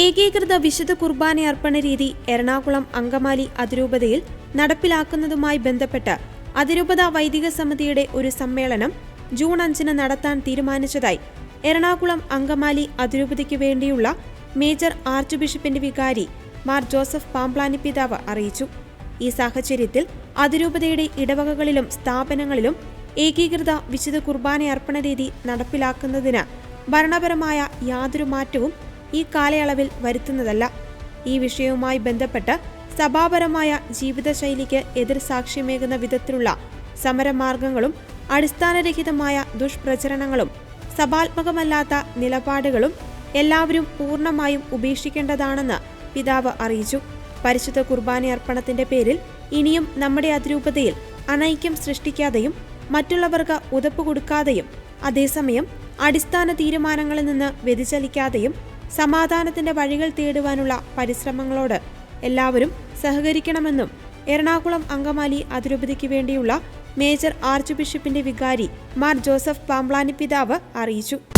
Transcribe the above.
ഏകീകൃത വിശുദ്ധ കുർബാന അർപ്പണ രീതി എറണാകുളം അങ്കമാലി അതിരൂപതയിൽ നടപ്പിലാക്കുന്നതുമായി ബന്ധപ്പെട്ട് അതിരൂപത വൈദിക സമിതിയുടെ ഒരു സമ്മേളനം ജൂൺ അഞ്ചിന് നടത്താൻ തീരുമാനിച്ചതായി എറണാകുളം അങ്കമാലി അതിരൂപതയ്ക്ക് വേണ്ടിയുള്ള മേജർ ആർച്ച് ബിഷപ്പിന്റെ വികാരി മാർ ജോസഫ് പാംപ്ലാനി പിതാവ് അറിയിച്ചു. ഈ സാഹചര്യത്തിൽ അതിരൂപതയുടെ ഇടവകകളിലും സ്ഥാപനങ്ങളിലും ഏകീകൃത വിശുദ്ധ കുർബാന അർപ്പണ രീതി നടപ്പിലാക്കുന്നതിന് ഭരണപരമായ യാതൊരു മാറ്റവും ഈ കാലയളവിൽ വരുത്തുന്നതല്ല. ഈ വിഷയവുമായി ബന്ധപ്പെട്ട് സഭാപരമായ ജീവിതശൈലിക്ക് എതിർ സാക്ഷ്യമേകുന്ന വിധത്തിലുള്ള സമരമാർഗങ്ങളും അടിസ്ഥാനരഹിതമായ ദുഷ്പ്രചരണങ്ങളും സഭാത്മകമല്ലാത്ത നിലപാടുകളും എല്ലാവരും പൂർണമായും ഉപേക്ഷിക്കേണ്ടതാണെന്ന് പിതാവ് അറിയിച്ചു. പരിശുദ്ധ കുർബാനയർപ്പണത്തിന്റെ പേരിൽ ഇനിയും നമ്മുടെ അതിരൂപതയിൽ അനൈക്യം സൃഷ്ടിക്കാതെയും മറ്റുള്ളവർക്ക് ഉതപ്പ് കൊടുക്കാതെയും അതേസമയം അടിസ്ഥാന തീരുമാനങ്ങളിൽ നിന്ന് വ്യതിചലിക്കാതെയും സമാധാനത്തിന്റെ വഴികൾ തേടുവാനുള്ള പരിശ്രമങ്ങളോട് എല്ലാവരും സഹകരിക്കണമെന്നും എറണാകുളം അങ്കമാലി അതിരൂപതയ്ക്ക് വേണ്ടിയുള്ള മേജർ ആർച്ച് ബിഷപ്പിന്റെ വികാരി മാർ ജോസഫ് പാംപ്ലാനി പിതാവ് അറിയിച്ചു.